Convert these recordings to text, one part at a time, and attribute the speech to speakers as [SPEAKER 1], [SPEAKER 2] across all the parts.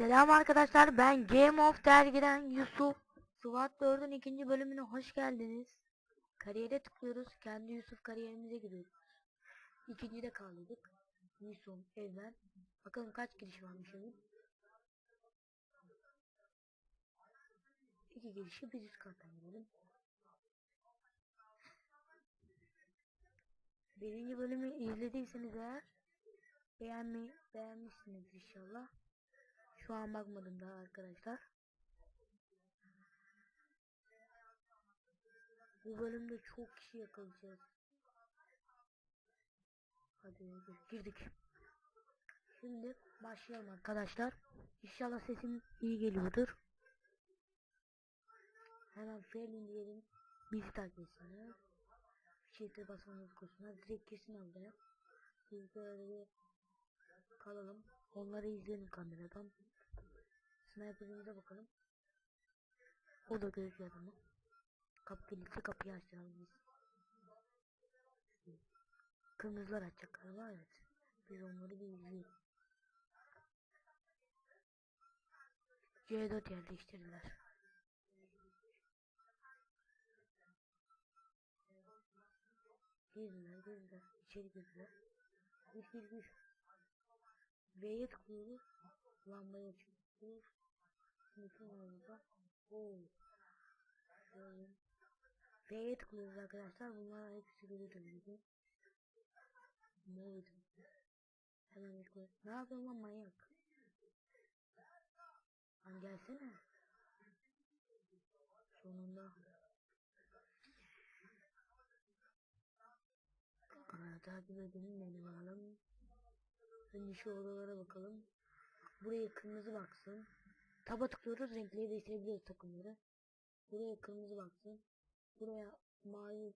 [SPEAKER 1] Selam arkadaşlar ben Game of dergiden Yusuf. SWAT 4'ün ikinci bölümüne hoş geldiniz. Kariyere tıklıyoruz. Kendi Yusuf kariyerimize giriyoruz. İkincide kaldık. Yusuf, Evren. Bakalım kaç giriş varmış evin. İki girişi bir üst kattan. Birinci bölümü izlediyseniz eğer beğenmeyi beğenmişsiniz inşallah. Şu an bakmadım daha arkadaşlar. Bu bölümde çok kişi yakalayacağız. Hadi girdik. Şimdi başlayalım arkadaşlar. İnşallah sesim iyi geliyordur. Hemen failin diyelim. Bizi takip etsinler. Çifte basmamız koşsunlar. Direkt girsin oraya. Biz böyle kalalım. Onları izleyelim kameradan. Sniper'ımıza bakalım. O da gözüküyor adamı. Kapı kilitli kapıyı açacağız biz. Kırmızılar açacak galiba evet. Biz onları bir izleyelim. C4 yerleştirdiler. Girdiler girdiler. İçeri girdiler. Gir gir gir. V'ye tıklıyoruz. Lambayı açıyoruz. Bütün orada. Oo. Şöyle. V'ye tıklıyoruz arkadaşlar. Bunlar hepsi geri dönüyor. Oldu? Hemen ilk Ne yapıyorsun lan manyak? Lan gelsene. Sonunda. Aa, takip edelim beni bakalım. Önce şu odalara bakalım. Buraya kırmızı baksın. Taba tıklıyoruz renkleri değiştirebiliyoruz takımları. Buraya kırmızı baksın. Buraya mavi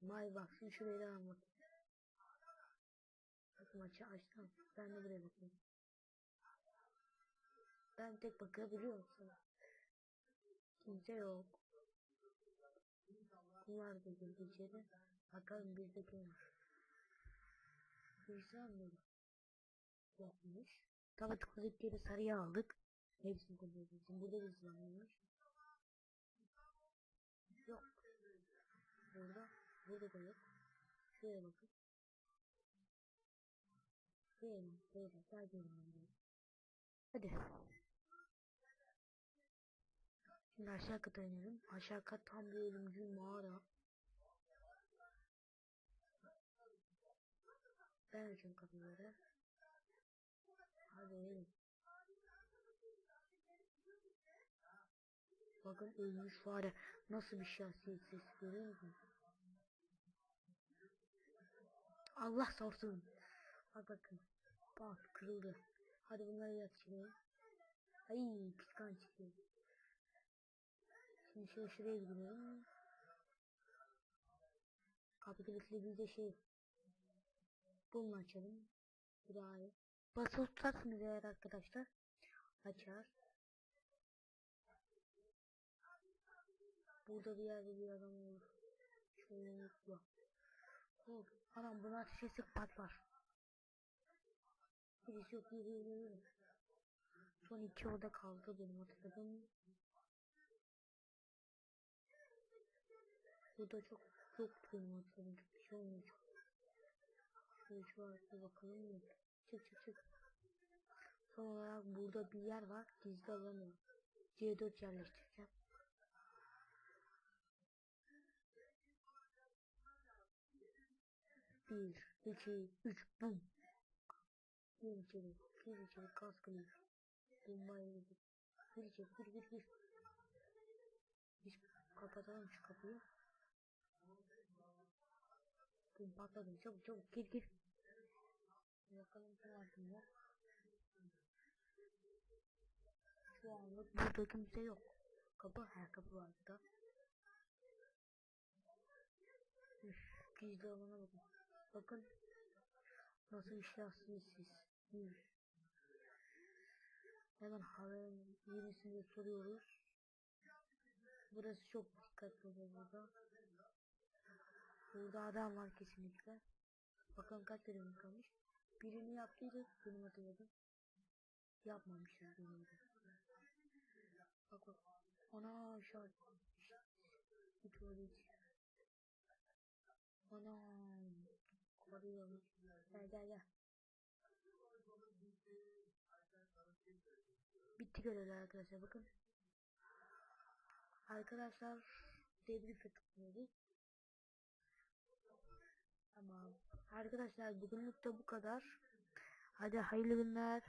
[SPEAKER 1] mavi baksın. Şuraya da bakayım. Bakın maçı açtım. Ben de buraya bakayım. Ben tek bakabiliyor musun? Kimse yok. Bunlar da girdi içeri. Bakalım bizde kim var. Birisi var mı? Yokmuş. Tabi tıkladık geri sarıya aldık. Hepsini kontrol için. Burada bir silahmış. Yok. Burada. Burada da yok. Şuraya bakın. Şuraya mı? Şuraya. Sadece yanımda. Hadi. Şimdi aşağı kata inelim. Aşağı kat tam bir ölümcül mağara. Ben açıyorum kapıları. Hadi inelim. Bakın ölmüş fare. Nasıl bir şahsiyet sesi görüyor musun? Allah sorsun. Bak bakın. Bak kırıldı. Hadi bunları yatıştıralım. Ay pis kan çıktı. Şimdi şöyle şuraya kilitli bir de şey. Bunu açalım. Bu daha. Basılı tutarsınız eğer arkadaşlar. Açar. Burada bir yerde bir adam olur. Mutlu. Dur. Anam buna ateş etsek patlar. Birisi yok yürü yürü. Son iki oda kaldı benim hatırladığım. Burada çok yok benim hatırladığım. Çok bir şey olmuyor. Şöyle şu arkaya bakalım. Çık çık çık. Son olarak burada bir yer var. Gizli alanı var. C4 yerleştireceğim. Bir, iki, üç, bum. Gir içeri, gir içeri, kaskını. Bombayı yedik. Gir içeri, gir gir gir. Biz kapatalım şu kapıyı. Bum patladı, çabuk çabuk gir gir. Bakalım kim var yok. Şu anlık burada kimse yok. Kapı, her kapı var burada. Üf, gizli alana bakın. Bakın nasıl işlersiniz siz. Hemen haberin yenisini soruyoruz. Burası çok dikkatli olun burada. Burada adam var kesinlikle. Bakalım kaç bölüm kalmış. Birini yaptıydık benim hatırladım. yapmamışız bunu. Bak bak. Ana şart. Bir tuvalet. Ana. Koruyormuş. Gel gel gel. Bitti görevler arkadaşlar bakın. Arkadaşlar debrief'e tıklıyoruz. Tamam. Arkadaşlar bugünlük de bu kadar. Hadi hayırlı günler.